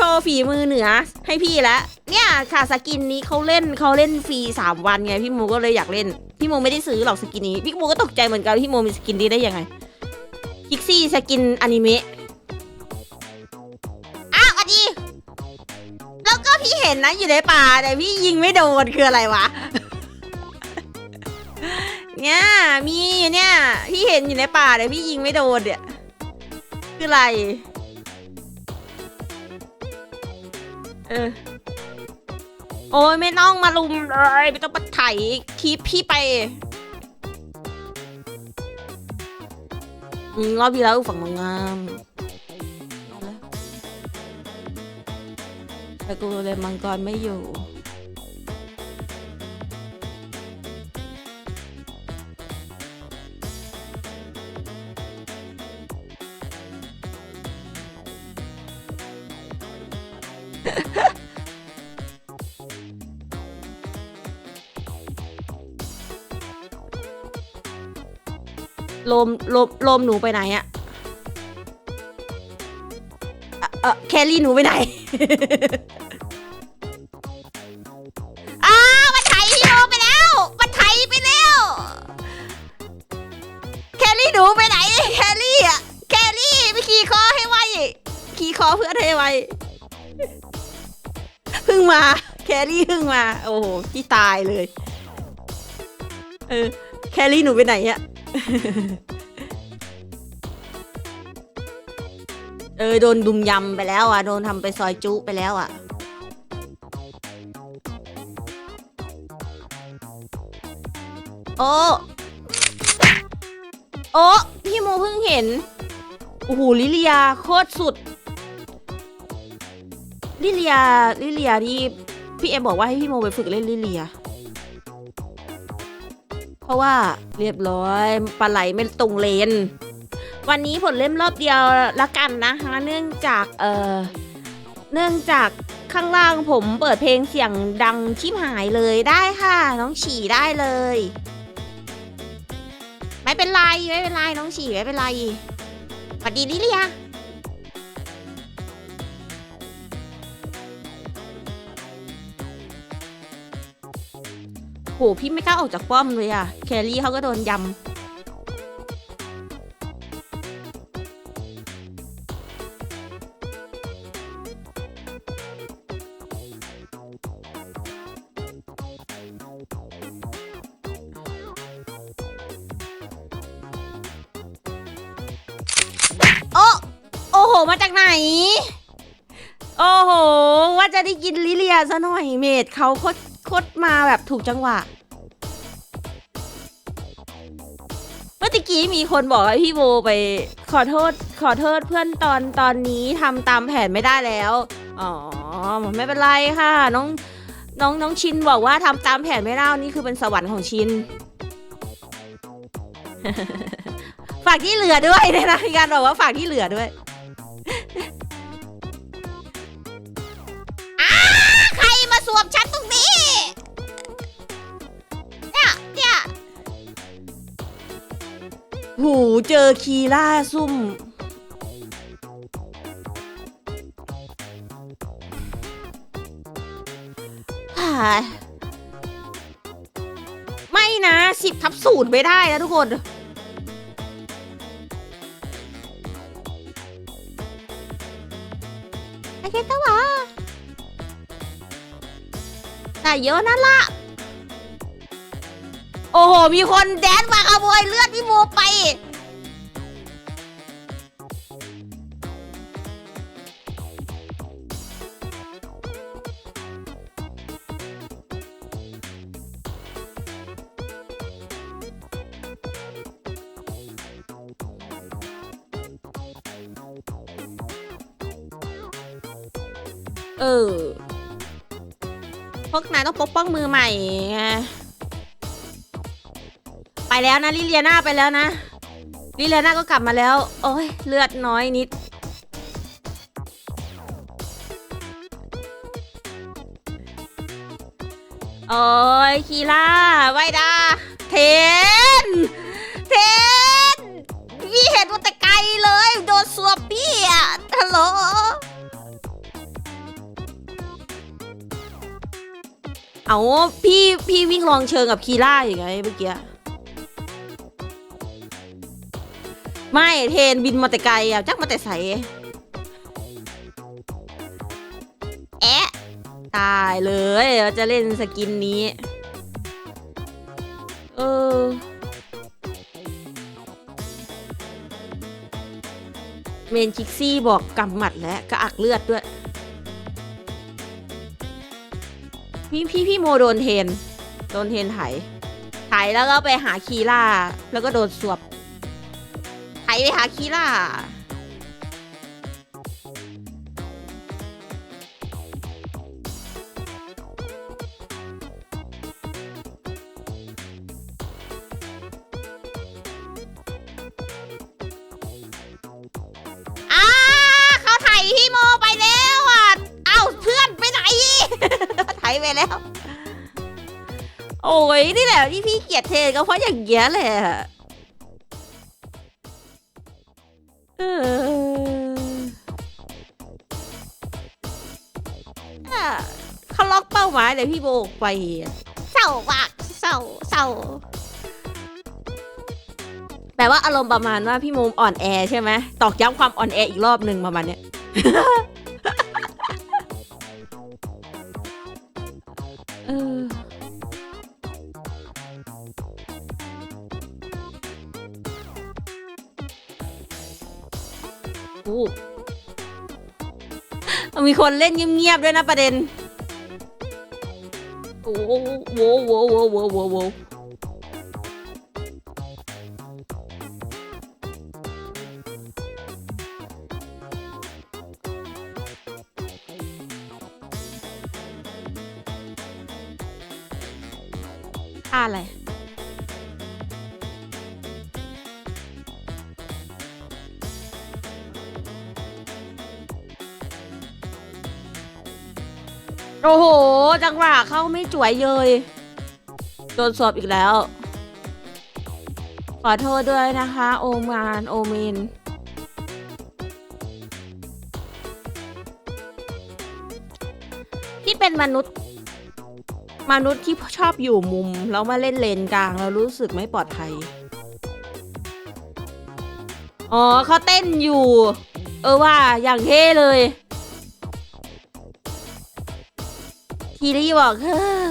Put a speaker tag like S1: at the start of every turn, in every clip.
S1: ชว์ฝีมือเหนือให้พี่แล้วเนี่ยค่ะสกินนี้เขาเล่นเขาเล่นฟรีสามวันไงพี่โมก็เลยอยากเล่น พี่โมไม่ได้ซื้อหรอกสกินนี้พี่โมก็ตกใจเหมือนกันพี่โมมีสกินนี้ได้ยังไงคิกซี่สกินอนิเมะอ้าวอันนี้แล้วก็พี่เห็นนะอยู่ในป่าแต่พี่ยิงไม่โดนคืออะไรวะเนี่ยมีอยู่เนี่ย พี่เห็นอยู่ในป่าแต่พี่ยิงไม่โดนเนี่ยคืออะไร เออ โอ้ยไม่ต้องมาลุมเลยไม่ต้องมาไถคลิปพี่ไปอืมรอบที่แล้วฝั่งมังงามแต่กูเลยมังกรไม่อยู่ โลมโลมโลมหนูไปไหนอะเอ่อเออแคลรี่หนูไปไหน อ้าวมันไถพี่โลไปแล้ว มันไถไปแล้ว แคลรี่หนูไปไหน แคลรี่อะแคลรี่ไปขี่คอให้ไวขี่คอเพื่อนให้ไว เพึ่งมา แคลรี่เพึ่งมา โอ้โหพี่ตายเลย เออ แคลรี่หนูไปไหนอะเออ โดนดุมยำไปแล้วอะ โดนทำไปซอยจุไปแล้วอะโอ้โอ้พี่โมเพิ่งเห็น โอ้โห ลิเลียโคตรสุด ลิเลียลิเลียที่พี่เอมบอกว่าให้พี่โมไปฝึกเล่นลิเลีย เพราะว่าเรียบร้อยปลาไหลไม่ตรงเลน วันนี้ผลเล่มรอบเดียวละกันนะคะเนื่องจากเอ่อเนื่องจากข้างล่างผมเปิดเพลงเสียงดังชิบหายเลยได้ค่ะ น้องฉี่ได้เลย ไม่เป็นไรไม่เป็นไรน้องฉี่ไม่เป็นไรสวัสดีลิเลีย หพี่ไม่กล้าออกจากป้อมเลยอะแครี่เขาก็โดนยำโอ้โอ้โห มาจากไหน โอ้โห ว่าจะได้กินลิเลียซะหน่อย เมดเขาโคตร คตรมาแบบถูกจังหวะ เมื่อกี้มีคนบอกให้พี่โบไปขอโทษ ขอโทษเพื่อนตอนตอนนี้ทำตามแผนไม่ได้แล้ว อ๋อ ไม่เป็นไรค่ะ น้องน้องน้องชินบอกว่าทำตามแผนไม่ได้นี่คือเป็นสวรรค์ของชินฝากที่เหลือด้วยนะการบอกว่าฝากที่เหลือด้วย หูเจอคีล่าซุ่ม ไม่นะสิบทับศูนย์ไม่ได้นะทุกคนไอเคตาวะแต่เยอะนั่นละ โอ้โห มีคนแดนมาขโมยเลือดพี่โมไป เออ พวกนายต้องปกป้องมือใหม่ไง ไปแล้วนะลิเลียนาไปแล้วนะลิเลียนาก็กลับมาแล้ว โอ้ยเลือดน้อยนิด โอ้ยคีล่าไวดาเทน เทนพี่เห็นว่าแต่ไกลเลย โดนสวบพี่อะฮัลโหลเอาพี่พี่วิ่งลองเชิงกับคีล่าอย่างไงเมื่อกี้ ไม่เทนบินมาแต่ไกลอะจักมาแต่ใสแอะตายเลยเราจะเล่นสกินนี้ เออ เมนคิกซี่บอกกำหมัดและกระอักเลือดด้วย พี่พี่พี่โมโดนเทน โดนเทนไถไถแล้วก็ไปหาคีล่า แล้วก็โดนสวบ หาคีล่าอ้าเขาไถพี่โมไปแล้วอะ เอ้าเพื่อนไปไหนไถไปแล้ว โอ้ยนี่แหละที่พี่เกลียดเทนก็เพราะอย่างเงี้ยแหละ เขาล็อกเป้าหมายเลยพี่โบกไปเศร้ามากเศร้าเศร้าแปลว่าอารมณ์ประมาณว่าพี่โมอ่อนแอใช่ไหมตอกย้ำความอ่อนแออีกรอบหนึ่งประมาณเนี้ยู้มีคนเล่นเงียบๆด้วยนะประเด็นโอ้โหโว้โว้โว้โว้โว้โว้อะไร โอ้โห จังหวะเข้าไม่จ่วยเลย โดนสอบอีกแล้ว ขอโทษด้วยนะคะ โอมานโอเมนที่เป็นมนุษย์ มนุษย์ที่ชอบอยู่มุม แล้วมาเล่นเลนกลางแล้วรู้สึกไม่ปลอดภัย อ๋อเขาเต้นอยู่ เออว่าอย่างเท่เลย ทีรีบอกเฮ้อ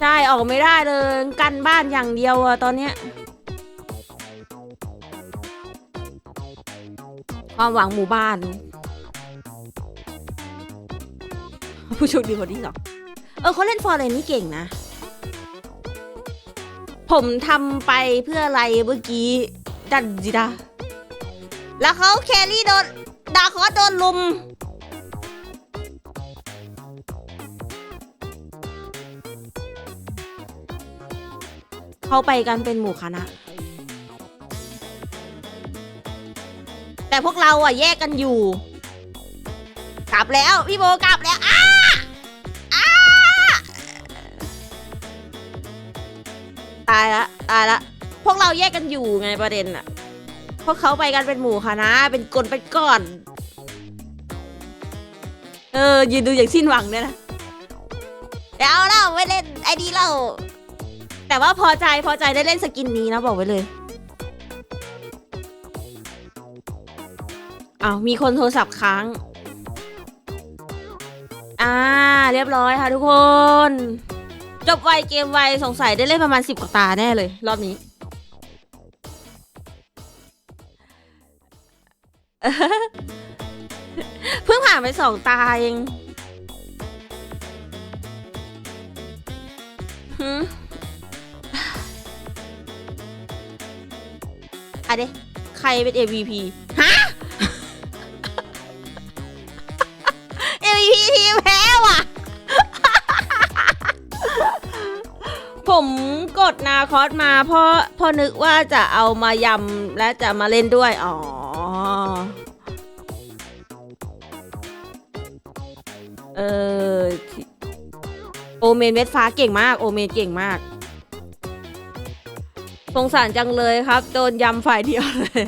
S1: ใช่ ออกไม่ได้เลย กันบ้านอย่างเดียวอะตอนเนี้ย ความหวังหมู่บ้าน ผู้โชคดีคนที่สองเออเขาเล่นฟอร์เรนนี่เก่งนะ ผมทำไปเพื่ออะไรเมื่อกี้ดันจิดาแล้วเขาแครี่โดนดาคอสโดนลุม เขาไปกันเป็นหมู่คณะ แต่พวกเราอะแยกกันอยู่ กลับแล้ว พี่โบกลับแล้วอ้าอ้าายละตายละพวกเราแยกกันอยู่ไงประเด็นอะพวกเขาไปกันเป็นหมู่คณะเป็นกลเป็นก้อน เออยืนดูอย่างสิ้นหวังเนี่ยนะเดี๋ยวเราไม่เล่นไอดีเรา แต่ว่าพอใจพอใจได้เล่นสกินนี้นะบอกไว้เลยอ้าวมีคนโทรศัพท์ค้าง อ่า เรียบร้อยค่ะทุกคน จบไวเกมไวสงสัยได้เล่นประมาณสิบกว่าตาแน่เลย รอบนี้ เพิ่งผ่านไปสองตาเองหืมอะเดใครเป็น MVP ฮะ นาคอสมาเพราะพ่อนึกว่าจะเอามายำและจะมาเล่นด้วย อ๋อ เออโอเมนเวทฟ้าเก่งมาก โอเมนเก่งมาก สงสารจังเลยครับ โดนยำฝ่ายเดียวเลย